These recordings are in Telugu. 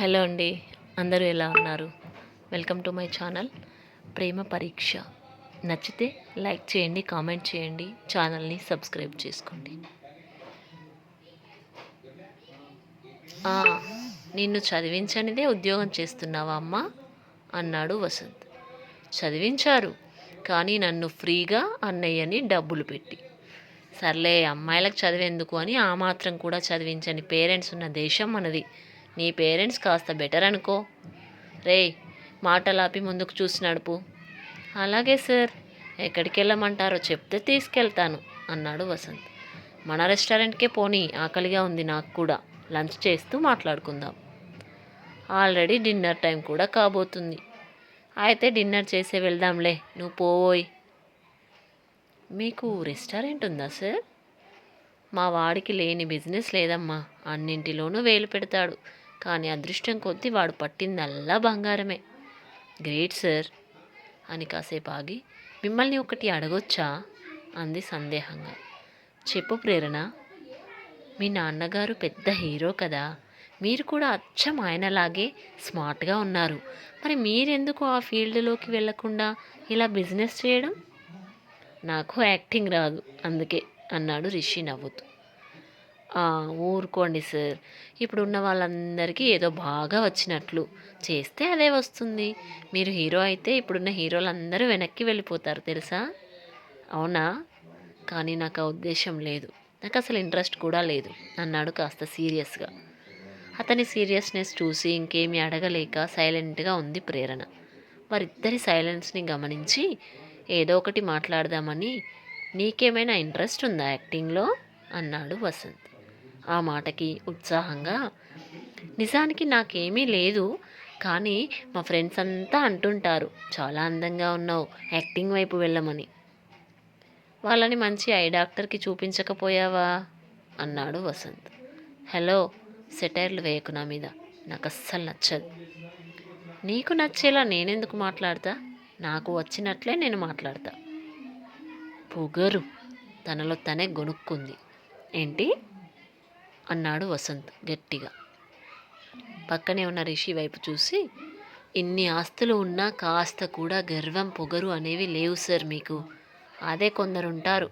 హలో అండి అందరూ ఎలా ఉన్నారు? వెల్కమ్ టు మై ఛానల్ ప్రేమ పరీక్ష. నచ్చితే లైక్ చేయండి కామెంట్ చేయండి ఛానల్ని సబ్స్క్రైబ్ చేసుకోండి. నిన్ను చదివించనిదే ఉద్యోగం చేస్తున్నావా అమ్మా? అన్నాడు వసంత్. చదివించారు కానీ నన్ను ఫ్రీగా అన్నయ్యని డబ్బులు పెట్టి. సర్లే అమ్మాయిలకు చదివేందుకు అని ఆ మాత్రం కూడా చదివించని పేరెంట్స్ ఉన్న దేశం మనది. నీ పేరెంట్స్ కాస్త బెటర్ అనుకో. రే మాటలాపి ముందుకు చూసి నడుపు. అలాగే సార్ ఎక్కడికి వెళ్ళమంటారో చెప్తే తీసుకెళ్తాను అన్నాడు వసంత్. మన రెస్టారెంట్కే పోనీ ఆకలిగా ఉంది నాకు కూడా. లంచ్ చేస్తూ మాట్లాడుకుందాం. ఆల్రెడీ డిన్నర్ టైం కూడా కాబోతుంది. అయితే డిన్నర్ చేసే వెళ్దాంలే నువ్వు పోవోయ్. మీకు రెస్టారెంట్ ఉందా సార్? మా వాడికి లేని బిజినెస్ లేదమ్మా అన్నింటిలోనూ వేలు పెడతాడు. కానీ అదృష్టం కొద్దీ వాడు పట్టిందల్లా బంగారమే. గ్రేట్ సార్ అని కాసేపు ఆగి మిమ్మల్ని ఒకటి అడగొచ్చా? అంది సందేహంగా. చెప్పు ప్రేరణ. మీ నాన్నగారు పెద్ద హీరో కదా. మీరు కూడా అచ్చం ఆయనలాగే స్మార్ట్గా ఉన్నారు. మరి మీరెందుకు ఆ ఫీల్డ్లోకి వెళ్ళకుండా ఇలా బిజినెస్ చేయడం? నాకు యాక్టింగ్ రాదు అందుకే అన్నాడు రిషి నవ్వుతూ. ఊరుకోండి సార్. ఇప్పుడు ఉన్న వాళ్ళందరికీ ఏదో బాగా వచ్చినట్లు. చేస్తే అదే వస్తుంది. మీరు హీరో అయితే ఇప్పుడున్న హీరోలందరూ వెనక్కి వెళ్ళిపోతారు తెలుసా? అవునా? కానీ నాకు ఆ ఉద్దేశం లేదు. నాకు అసలు ఇంట్రెస్ట్ కూడా లేదు. అన్నాడు కాస్త సీరియస్గా. అతని సీరియస్నెస్ చూసి ఇంకేమీ అడగలేక సైలెంట్గా ఉంది ప్రేరణ. వారిద్దరి సైలెన్స్ని గమనించి ఏదో ఒకటి మాట్లాడదామని నీకేమైనా ఇంట్రెస్ట్ ఉందా యాక్టింగ్లో? అన్నాడు వసంత్. ఆ మాటకి ఉత్సాహంగా నిజానికి నాకేమీ లేదు కానీ మా ఫ్రెండ్స్ అంతా అంటుంటారు చాలా అందంగా ఉన్నావు యాక్టింగ్ వైపు వెళ్ళమని. వాళ్ళని మంచి ఐ డాక్టర్కి చూపించకపోయావా? అన్నాడు వసంత్. హలో సెటైర్లు వేయకు నా మీద నాకు అస్సలు నచ్చదు. నీకు నచ్చేలా నేనెందుకు మాట్లాడతా? నాకు వచ్చినట్లే నేను మాట్లాడతా. పొగరు తనలో తనే గొనుక్కుంది ఏంటి? అన్నాడు వసంత్ గట్టిగా. పక్కనే ఉన్న రిషి వైపు చూసి ఇన్ని ఆస్తులు ఉన్నా కాస్త కూడా గర్వం పొగరు అనేవి లేవు సార్ మీకు. అదే కొందరు ఉంటారు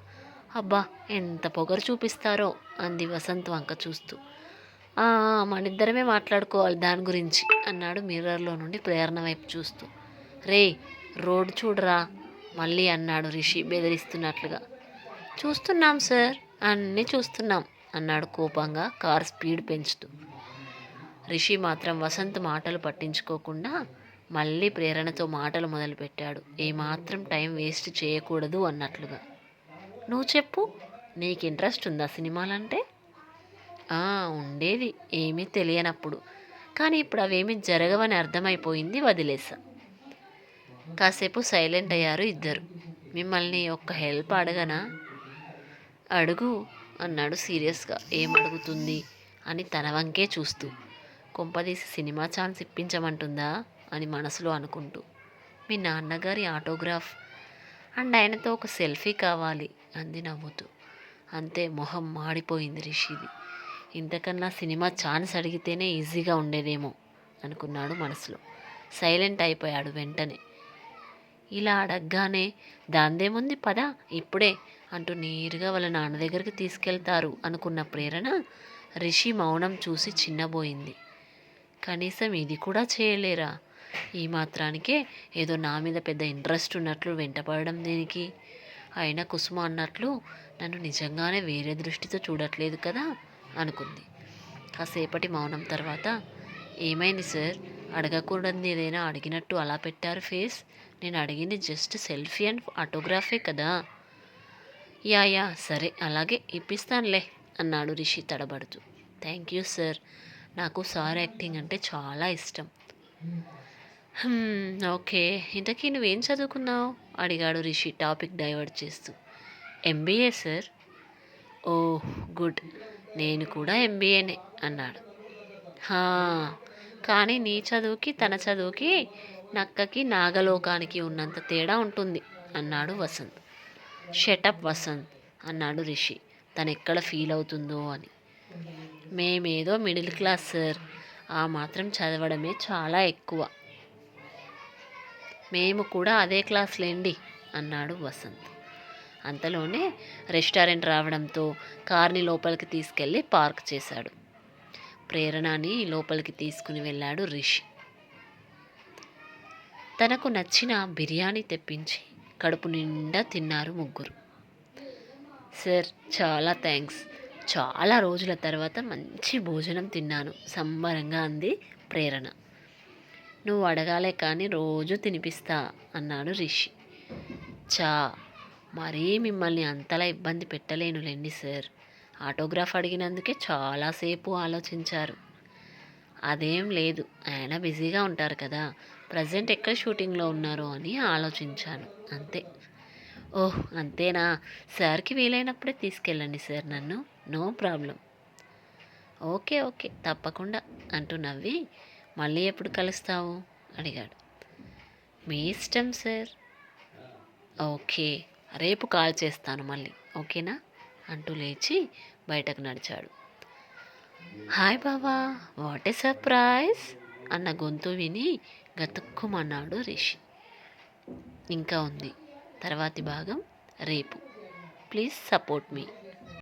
అబ్బా ఎంత పొగరు చూపిస్తారో అంది వసంత్ వంక చూస్తూ. మన ఇద్దరమే మనిద్దరమే మాట్లాడుకోవాలి దాని గురించి అన్నాడు మిర్రర్లో నుండి ప్రేరణ వైపు చూస్తూ. రే రోడ్ చూడరా? మళ్ళీ అన్నాడు రిషి బెదిరిస్తున్నట్లుగా. చూస్తున్నాం సార్ అన్నీ చూస్తున్నాం. అన్నాడు కోపంగా. కార్ స్పీడ్ పెంచుతూ. రిషి మాత్రం వసంత్ మాటలు పట్టించుకోకుండా మళ్ళీ ప్రేరణతో మాటలు మొదలుపెట్టాడు. ఏమాత్రం టైం వేస్ట్ చేయకూడదు అన్నట్లుగా. నువ్వు చెప్పు నీకు ఇంట్రెస్ట్ ఉందా సినిమాలంటే? ఉండేది. ఏమీ తెలియనప్పుడు. కానీ ఇప్పుడు అవేమీ జరగవని అర్థమైపోయింది వదిలేసా కాసేపు సైలెంట్ అయ్యారు ఇద్దరు. మిమ్మల్ని ఒక్క హెల్ప్ అడగనా? అడుగు. అన్నాడు సీరియస్గా. ఏమడుగుతుంది? అని తన వంకే చూస్తూ. కొంపదీసి సినిమా ఛాన్స్ ఇప్పించమంటుందా? అని మనసులో అనుకుంటూ. మీ నాన్నగారి ఆటోగ్రాఫ్. అండ్ ఆయనతో ఒక సెల్ఫీ కావాలి అంది నవ్వుతూ. అంతే మొహం మాడిపోయింది రిషిది. ఇంతకన్నా సినిమా ఛాన్స్ అడిగితేనే ఈజీగా ఉండేదేమో అనుకున్నాడు మనసులో. సైలెంట్ అయిపోయాడు వెంటనే. ఇలా అడగగానే దాందేముంది పద ఇప్పుడే అంటూ నేరుగా వాళ్ళ నాన్న దగ్గరికి తీసుకెళ్తారు అనుకున్న ప్రేరణ రిషి మౌనం చూసి చిన్నబోయింది. కనీసం ఇది కూడా చేయలేరా? ఈ మాత్రానికే ఏదో నా మీద పెద్ద ఇంట్రెస్ట్ ఉన్నట్లు వెంటపడడం దేనికి? అయినా కుసుమ అన్నట్లు నన్ను నిజంగానే వేరే దృష్టితో చూడట్లేదు కదా? అనుకుంది. కాసేపటి మౌనం తర్వాత ఏమైంది సార్? అడగకూడదు ఏదైనా అడిగినట్టు అలా పెట్టారు ఫేస్? నేను అడిగింది జస్ట్ సెల్ఫీ అండ్ ఆటోగ్రాఫే కదా? యా యా సరే అలాగే ఇప్పిస్తానులే అన్నాడు రిషి తడబడుతూ. Thank you sir. నాకు సార్ యాక్టింగ్ అంటే చాలా ఇష్టం. ఓకే. ఇంతకీ నువ్వేం చదువుకున్నావు? అడిగాడు రిషి టాపిక్ డైవర్ట్ చేస్తూ. MBA sir. ఓ గుడ్. నేను కూడా ఎంబీఏనే అన్నాడు. కానీ నీ చదువుకి తన చదువుకి నక్కకి నాగలోకానికి ఉన్నంత తేడా ఉంటుంది అన్నాడు వసంత్. షటప్ వసంత్ అన్నాడు రిషి. తను ఎక్కడ ఫీల్ అవుతుందో అని. మేమేదో మిడిల్ క్లాస్ సార్ ఆ మాత్రం చదవడమే చాలా ఎక్కువ. మేము కూడా అదే క్లాస్లేండి అన్నాడు వసంత్. అంతలోనే రెస్టారెంట్ రావడంతో కార్ని లోపలికి తీసుకెళ్ళి పార్క్ చేశాడు. ప్రేరణని లోపలికి తీసుకుని వెళ్ళాడు రిషి. తనకు నచ్చిన బిర్యానీ తెప్పించి కడుపు నిండా తిన్నారు ముగ్గురు. సార్ చాలా థ్యాంక్స్ చాలా రోజుల తర్వాత మంచి భోజనం తిన్నాను. సంబరంగా అంది ప్రేరణ. నువ్వు అడగాలే కానీ రోజు తినిపిస్తా అన్నాడు రిషి. చా మరీ మిమ్మల్ని అంతలా ఇబ్బంది పెట్టలేనులేండి సార్. ఆటోగ్రాఫ్ అడిగినందుకే చాలాసేపు ఆలోచించారు. అదేం లేదు ఆయన బిజీగా ఉంటారు కదా. ప్రజెంట్ ఎక్కడ షూటింగ్లో ఉన్నారో అని ఆలోచించాను. అంతే. ఓహ్ అంతేనా? సార్కి వీలైనప్పుడే తీసుకెళ్ళండి సార్ నన్ను. No problem okay okay. తప్పకుండా అంటూ నవ్వి మళ్ళీ ఎప్పుడు కలుస్తావు? అడిగాడు. మీ ఇష్టం సార్. ఓకే. రేపు కాల్ చేస్తాను మళ్ళీ. ఓకేనా? అంటూ లేచి బయటకు నడిచాడు. హాయ్ బావా. What a surprise? అన్న గొంతు విని గతుక్కుమన్నాడు రిషి. ఇంకా ఉంది తర్వాతి భాగం రేపు. Please support me.